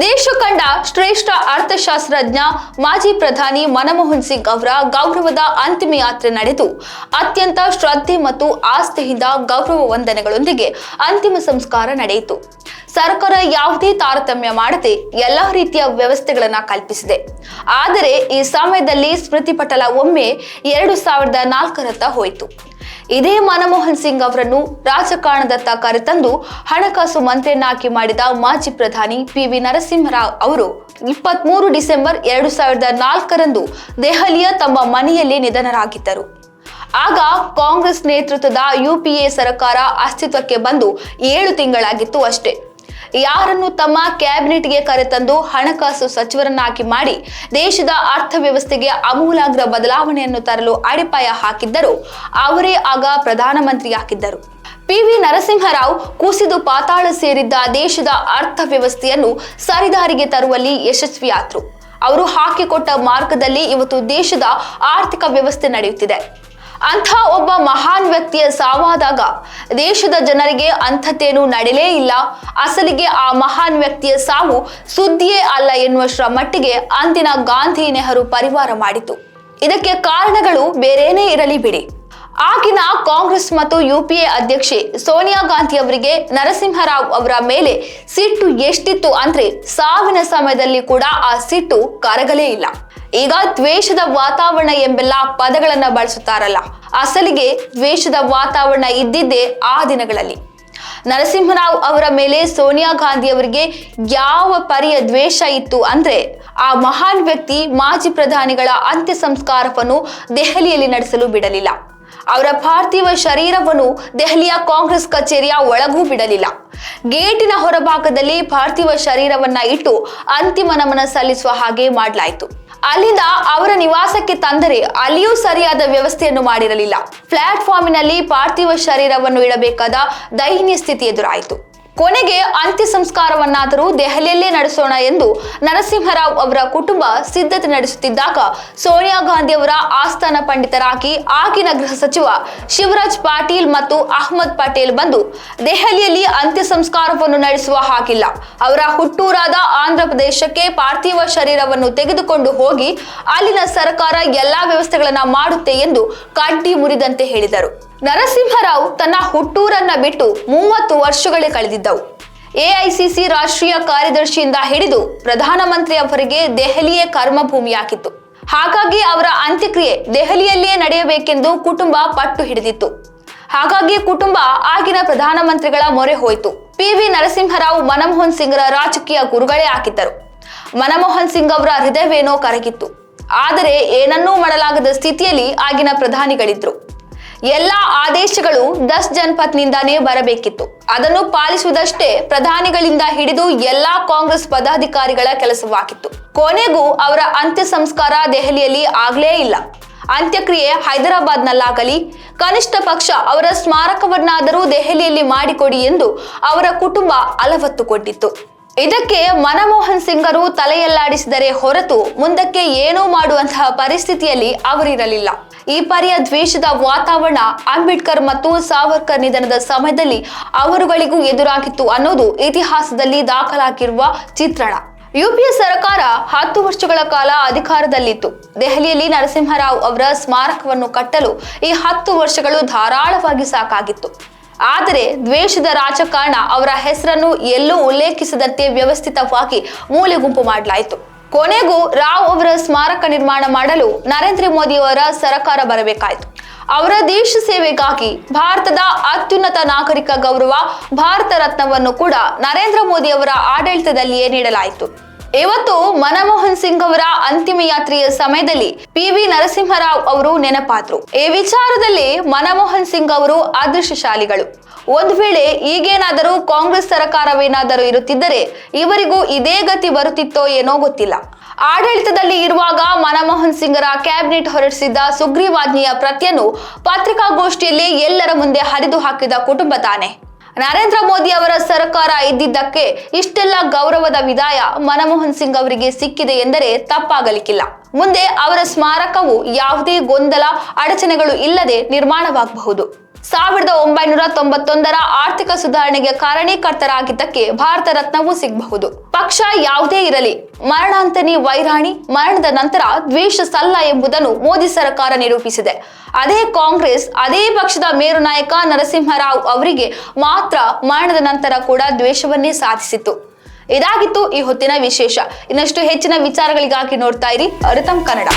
ದೇಶ ಕಂಡ ಶ್ರೇಷ್ಠ ಅರ್ಥಶಾಸ್ತ್ರಜ್ಞ ಮಾಜಿ ಪ್ರಧಾನಿ ಮನಮೋಹನ್ ಸಿಂಗ್ ಅವರ ಗೌರವದ ಅಂತಿಮ ಯಾತ್ರೆ ನಡೆದು, ಅತ್ಯಂತ ಶ್ರದ್ಧೆ ಮತ್ತು ಆಸ್ತಿಯಿಂದ ಗೌರವ ವಂದನೆಗಳೊಂದಿಗೆ ಅಂತಿಮ ಸಂಸ್ಕಾರ ನಡೆಯಿತು. ಸರ್ಕಾರ ಯಾವುದೇ ತಾರತಮ್ಯ ಮಾಡದೆ ಎಲ್ಲ ರೀತಿಯ ವ್ಯವಸ್ಥೆಗಳನ್ನು ಕಲ್ಪಿಸಿದೆ. ಆದರೆ ಈ ಸಮಯದಲ್ಲಿ ಸ್ಮೃತಿ ಪಟಲ ಒಮ್ಮೆ ಎರಡು ಸಾವಿರದ ನಾಲ್ಕರತ್ತ ಹೋಯಿತು. ಇದೇ ಮನಮೋಹನ್ ಸಿಂಗ್ ಅವರನ್ನು ರಾಜಕಾರಣದತ್ತ ಕರೆತಂದು ಹಣಕಾಸು ಮಂತ್ರಿಯನ್ನಾಗಿ ಮಾಡಿದ ಮಾಜಿ ಪ್ರಧಾನಿ ಪಿ ವಿ ನರಸಿಂಹರಾವ್ ಅವರು ಇಪ್ಪತ್ಮೂರು ಡಿಸೆಂಬರ್ ಎರಡು ಸಾವಿರದ ನಾಲ್ಕರಂದು ದೆಹಲಿಯ ತಮ್ಮ ಮನೆಯಲ್ಲಿ ನಿಧನರಾಗಿದ್ದರು. ಆಗ ಕಾಂಗ್ರೆಸ್ ನೇತೃತ್ವದ ಯುಪಿಎ ಸರ್ಕಾರ ಅಸ್ತಿತ್ವಕ್ಕೆ ಬಂದು ಏಳು ತಿಂಗಳಾಗಿತ್ತು ಅಷ್ಟೇ. ಯಾರನ್ನು ತಮ್ಮ ಕ್ಯಾಬಿನೆಟ್ಗೆ ಕರೆತಂದು ಹಣಕಾಸು ಸಚಿವರನ್ನಾಗಿ ಮಾಡಿ ದೇಶದ ಅರ್ಥವ್ಯವಸ್ಥೆಗೆ ಅಮೂಲಾಗ್ರ ಬದಲಾವಣೆಯನ್ನು ತರಲು ಅಡಿಪಾಯ ಹಾಕಿದ್ದರು. ಅವರೇ ಆಗ ಪ್ರಧಾನಮಂತ್ರಿಯಾಗಿದ್ದರು. ಪಿ ವಿ ನರಸಿಂಹರಾವ್ ಕುಸಿದು ಪಾತಾಳ ಸೇರಿದ್ದ ದೇಶದ ಅರ್ಥವ್ಯವಸ್ಥೆಯನ್ನು ಸರಿದಾರಿಗೆ ತರುವಲ್ಲಿ ಯಶಸ್ವಿಯಾದರು. ಅವರು ಹಾಕಿಕೊಟ್ಟ ಮಾರ್ಗದಲ್ಲಿ ಇವತ್ತು ದೇಶದ ಆರ್ಥಿಕ ವ್ಯವಸ್ಥೆ ನಡೆಯುತ್ತಿದೆ. ಅಂಥ ಒಬ್ಬ ಮಹಾನ್ ವ್ಯಕ್ತಿಯ ಸಾವಾದಾಗ ದೇಶದ ಜನರಿಗೆ ಅಂಥದ್ದೇನೂ ನಡೆಯಲೇ ಇಲ್ಲ. ಅಸಲಿಗೆ ಆ ಮಹಾನ್ ವ್ಯಕ್ತಿಯ ಸಾವು ಸುದ್ದಿಯೇ ಅಲ್ಲ ಎನ್ನುವಷ್ಟರ ಮಟ್ಟಿಗೆ ಅಂದಿನ ಗಾಂಧಿ ನೆಹರು ಪರಿವಾರ ಮಾಡಿತು. ಇದಕ್ಕೆ ಕಾರಣಗಳು ಬೇರೇನೇ ಇರಲಿ ಬಿಡಿ. ಆಗಿನ ಕಾಂಗ್ರೆಸ್ ಮತ್ತು ಯುಪಿಎ ಅಧ್ಯಕ್ಷೆ ಸೋನಿಯಾ ಗಾಂಧಿ ಅವರಿಗೆ ನರಸಿಂಹರಾವ್ ಅವರ ಮೇಲೆ ಸಿಟ್ಟು ಎಷ್ಟಿತ್ತು ಅಂದ್ರೆ ಸಾವಿನ ಸಮಯದಲ್ಲಿ ಕೂಡ ಆ ಸಿಟ್ಟು ಕರಗಲೇ ಇಲ್ಲ. ಈಗ ದ್ವೇಷದ ವಾತಾವರಣ ಎಂಬೆಲ್ಲ ಪದಗಳನ್ನ ಬಳಸುತ್ತಾರಲ್ಲ, ಅಸಲಿಗೆ ದ್ವೇಷದ ವಾತಾವರಣ ಇದ್ದಿದ್ದೇ ಆ ದಿನಗಳಲ್ಲಿ. ನರಸಿಂಹರಾವ್ ಅವರ ಮೇಲೆ ಸೋನಿಯಾ ಗಾಂಧಿ ಅವರಿಗೆ ಯಾವ ಪರಿಯ ದ್ವೇಷ ಇತ್ತು ಅಂದ್ರೆ, ಆ ಮಹಾನ್ ವ್ಯಕ್ತಿ ಮಾಜಿ ಪ್ರಧಾನಿಗಳ ಅಂತ್ಯ ಸಂಸ್ಕಾರವನ್ನು ದೆಹಲಿಯಲ್ಲಿ ನಡೆಸಲು ಬಿಡಲಿಲ್ಲ. ಅವರ ಪಾರ್ಥಿವ ಶರೀರವನ್ನು ದೆಹಲಿಯ ಕಾಂಗ್ರೆಸ್ ಕಚೇರಿಯ ಒಳಗೂ ಬಿಡಲಿಲ್ಲ. ಗೇಟಿನ ಹೊರಭಾಗದಲ್ಲಿ ಪಾರ್ಥಿವ ಶರೀರವನ್ನ ಇಟ್ಟು ಅಂತಿಮ ನಮನ ಸಲ್ಲಿಸುವ ಹಾಗೆ ಮಾಡಲಾಯಿತು. ಅಲ್ಲಿಂದ ಅವರ ನಿವಾಸಕ್ಕೆ ತಂದರೆ ಅಲ್ಲಿಯೂ ಸರಿಯಾದ ವ್ಯವಸ್ಥೆಯನ್ನು ಮಾಡಿರಲಿಲ್ಲ. ಪ್ಲಾಟ್ಫಾರ್ಮಿನಲ್ಲಿ ಪಾರ್ಥಿವ ಶರೀರವನ್ನು ಇಡಬೇಕಾದ ದಯನೀಯ ಸ್ಥಿತಿ ಎದುರಾಯಿತು. ಕೊನೆಗೆ ಅಂತ್ಯ ಸಂಸ್ಕಾರವನ್ನಾದರೂ ದೆಹಲಿಯಲ್ಲೇ ನಡೆಸೋಣ ಎಂದು ನರಸಿಂಹರಾವ್ ಅವರ ಕುಟುಂಬ ಸಿದ್ಧತೆ ನಡೆಸುತ್ತಿದ್ದಾಗ ಸೋನಿಯಾ ಗಾಂಧಿ ಅವರ ಆಸ್ಥಾನ ಪಂಡಿತರಾಗಿ ಆಗಿನ ಗೃಹ ಸಚಿವ ಶಿವರಾಜ್ ಪಾಟೀಲ್ ಮತ್ತು ಅಹ್ಮದ್ ಪಟೇಲ್ ಬಂದು ದೆಹಲಿಯಲ್ಲಿ ಅಂತ್ಯ ಸಂಸ್ಕಾರವನ್ನು ನಡೆಸುವ ಹಾಗಿಲ್ಲ. ಅವರ ಹುಟ್ಟೂರಾದ ಆಂಧ್ರ ಪ್ರದೇಶಕ್ಕೆ ಪಾರ್ಥಿವ ಶರೀರವನ್ನು ತೆಗೆದುಕೊಂಡು ಹೋಗಿ ಅಲ್ಲಿನ ಸರ್ಕಾರ ಎಲ್ಲಾ ವ್ಯವಸ್ಥೆಗಳನ್ನು ಮಾಡುತ್ತೆ ಎಂದು ಕಡ್ಡಿ ಮುರಿದಂತೆ ಹೇಳಿದರು. ನರಸಿಂಹರಾವ್ ತನ್ನ ಹುಟ್ಟೂರನ್ನ ಬಿಟ್ಟು ಮೂವತ್ತು ವರ್ಷಗಳೇ ಕಳೆದಿದ್ದವು. ಎಐಸಿಸಿ ರಾಷ್ಟ್ರೀಯ ಕಾರ್ಯದರ್ಶಿಯಿಂದ ಹಿಡಿದು ಪ್ರಧಾನಮಂತ್ರಿಯವರಿಗೆ ದೆಹಲಿಯೇ ಕರ್ಮಭೂಮಿಯಾಗಿತ್ತು. ಹಾಗಾಗಿ ಅವರ ಅಂತ್ಯಕ್ರಿಯೆ ದೆಹಲಿಯಲ್ಲಿಯೇ ನಡೆಯಬೇಕೆಂದು ಕುಟುಂಬ ಪಟ್ಟು ಹಿಡಿದಿತ್ತು. ಹಾಗಾಗಿ ಕುಟುಂಬ ಆಗಿನ ಪ್ರಧಾನಮಂತ್ರಿಗಳ ಮೊರೆ ಹೋಯಿತು. ಪಿ ವಿ ನರಸಿಂಹರಾವ್, ಮನಮೋಹನ್ ಸಿಂಗ್ರ ರಾಜಕೀಯ ಗುರುಗಳೇ ಆಗಿದ್ದರು. ಮನಮೋಹನ್ ಸಿಂಗ್ ಅವರ ಹೃದಯವೇನೋ ಕರಗಿತ್ತು. ಆದರೆ ಏನನ್ನೂ ಮಾಡಲಾಗದ ಸ್ಥಿತಿಯಲ್ಲಿ ಆಗಿನ ಪ್ರಧಾನಿಗಳಿದ್ರು. ಎಲ್ಲ ಆದೇಶಗಳು ದಸ್ ಜನಪಥ್ನಿಂದಾನೇ ಬರಬೇಕಿತ್ತು. ಅದನ್ನು ಪಾಲಿಸುವುದಷ್ಟೇ ಪ್ರಧಾನಿಗಳಿಂದ ಹಿಡಿದು ಎಲ್ಲಾ ಕಾಂಗ್ರೆಸ್ ಪದಾಧಿಕಾರಿಗಳ ಕೆಲಸವಾಗಿತ್ತು. ಕೊನೆಗೂ ಅವರ ಅಂತ್ಯ ಸಂಸ್ಕಾರ ದೆಹಲಿಯಲ್ಲಿ ಆಗ್ಲೇ ಇಲ್ಲ. ಅಂತ್ಯಕ್ರಿಯೆ ಹೈದರಾಬಾದ್ನಲ್ಲಾಗಲಿ, ಕನಿಷ್ಠ ಪಕ್ಷ ಅವರ ಸ್ಮಾರಕವನ್ನಾದರೂ ದೆಹಲಿಯಲ್ಲಿ ಮಾಡಿಕೊಡಿ ಎಂದು ಅವರ ಕುಟುಂಬ ಅಲವತ್ತು ಕೊಟ್ಟಿತ್ತು ಇದಕ್ಕೆ ಮನಮೋಹನ್ ಸಿಂಗರು ತಲೆಯಲ್ಲಾಡಿಸಿದರೆ ಹೊರತು ಮುಂದಕ್ಕೆ ಏನೂ ಮಾಡುವಂತಹ ಪರಿಸ್ಥಿತಿಯಲ್ಲಿ ಅವರಿರಲಿಲ್ಲ. ಈ ಪರಿಯ ದ್ವೇಷದ ವಾತಾವರಣ ಅಂಬೇಡ್ಕರ್ ಮತ್ತು ಸಾವರ್ಕರ್ ನಿಧನದ ಸಮಯದಲ್ಲಿ ಅವರುಗಳಿಗೂ ಎದುರಾಗಿತ್ತು ಅನ್ನೋದು ಇತಿಹಾಸದಲ್ಲಿ ದಾಖಲಾಗಿರುವ ಚಿತ್ರಣ. ಯುಪಿಎ ಸರ್ಕಾರ ಹತ್ತು ವರ್ಷಗಳ ಕಾಲ ಅಧಿಕಾರದಲ್ಲಿತ್ತು. ದೆಹಲಿಯಲ್ಲಿ ನರಸಿಂಹರಾವ್ ಅವರ ಸ್ಮಾರಕವನ್ನು ಕಟ್ಟಲು ಈ ಹತ್ತು ವರ್ಷಗಳು ಧಾರಾಳವಾಗಿ ಸಾಕಾಗಿತ್ತು. ಆದರೆ ದ್ವೇಷದ ರಾಜಕಾರಣ ಅವರ ಹೆಸರನ್ನು ಎಲ್ಲೂ ಉಲ್ಲೇಖಿಸದಂತೆ ವ್ಯವಸ್ಥಿತವಾಗಿ ಮೂಲೆ ಗುಂಪು ಮಾಡಲಾಯಿತು. ಕೊನೆಗೂ ರಾವ್ ಅವರ ಸ್ಮಾರಕ ನಿರ್ಮಾಣ ಮಾಡಲು ನರೇಂದ್ರ ಮೋದಿ ಅವರ ಸರ್ಕಾರ ಬರಬೇಕಾಯಿತು. ಅವರ ದೇಶ ಸೇವೆಗಾಗಿ ಭಾರತದ ಅತ್ಯುನ್ನತ ನಾಗರಿಕ ಗೌರವ, ಭಾರತ ರತ್ನವನ್ನು ಕೂಡ ನರೇಂದ್ರ ಮೋದಿ ಅವರ ಆಡಳಿತದಲ್ಲಿಯೇ ನೀಡಲಾಯಿತು. ಇವತ್ತು ಮನಮೋಹನ್ ಸಿಂಗ್ ಅವರ ಅಂತಿಮ ಯಾತ್ರೆಯ ಸಮಯದಲ್ಲಿ ಪಿ ವಿ ನರಸಿಂಹರಾವ್ ಅವರು ನೆನಪಾದ್ರು. ಈ ವಿಚಾರದಲ್ಲಿ ಮನಮೋಹನ್ ಸಿಂಗ್ ಅವರು ಅದೃಷ್ಟಶಾಲಿಗಳು. ಒಂದು ವೇಳೆ ಈಗೇನಾದರೂ ಕಾಂಗ್ರೆಸ್ ಸರ್ಕಾರವೇನಾದರೂ ಇರುತ್ತಿದ್ದರೆ ಇವರಿಗೂ ಇದೇ ಗತಿ ಬರುತ್ತಿತ್ತೋ ಏನೋ ಗೊತ್ತಿಲ್ಲ. ಆಡಳಿತದಲ್ಲಿ ಇರುವಾಗ ಮನಮೋಹನ್ ಸಿಂಗ್ರ ಕ್ಯಾಬಿನೆಟ್ ಹೊರಡಿಸಿದ್ದ ಸುಗ್ರೀವಾಜ್ಞೆಯ ಪ್ರತಿಯನ್ನು ಪತ್ರಿಕಾಗೋಷ್ಠಿಯಲ್ಲಿ ಎಲ್ಲರ ಮುಂದೆ ಹರಿದು ಹಾಕಿದ ಕುಟುಂಬ ತಾನೆ. ನರೇಂದ್ರ ಮೋದಿ ಅವರ ಸರ್ಕಾರ ಇದ್ದಿದ್ದಕ್ಕೆ ಇಷ್ಟೆಲ್ಲ ಗೌರವದ ವಿದಾಯ ಮನಮೋಹನ್ ಸಿಂಗ್ ಅವರಿಗೆ ಸಿಕ್ಕಿದೆ ಎಂದರೆ ತಪ್ಪಾಗಲಿಕ್ಕಿಲ್ಲ. ಮುಂದೆ ಅವರ ಸ್ಮಾರಕವು ಯಾವುದೇ ಗೊಂದಲ, ಅಡಚಣೆಗಳು ಇಲ್ಲದೆ ನಿರ್ಮಾಣವಾಗಬಹುದು. ಸಾವಿರದ ಒಂಬೈನೂರ ತೊಂಬತ್ತೊಂದರ ಆರ್ಥಿಕ ಸುಧಾರಣೆಗೆ ಕಾರಣೀಕರ್ತರಾಗಿದ್ದಕ್ಕೆ ಭಾರತ ರತ್ನವೂ ಸಿಗಬಹುದು. ಪಕ್ಷ ಯಾವುದೇ ಇರಲಿ, ಮರಣಾಂತನಿ ವೈರಾಣಿ ಮರಣದ ನಂತರ ದ್ವೇಷ ಸಲ್ಲ ಎಂಬುದನ್ನು ಮೋದಿ ಸರ್ಕಾರ ನಿರೂಪಿಸಿದೆ. ಅದೇ ಕಾಂಗ್ರೆಸ್, ಅದೇ ಪಕ್ಷದ ಮೇರು ನಾಯಕ ನರಸಿಂಹರಾವ್ ಅವರಿಗೆ ಮಾತ್ರ ಮರಣದ ನಂತರ ಕೂಡ ದ್ವೇಷವನ್ನೇ ಸಾಧಿಸಿತು ಇದಾಗಿತ್ತು ಈ ಹೊತ್ತಿನ ವಿಶೇಷ. ಇನ್ನಷ್ಟು ಹೆಚ್ಚಿನ ವಿಚಾರಗಳಿಗಾಗಿ ನೋಡ್ತಾ ಇರಿ, ಅರಿತಂ ಕನ್ನಡ.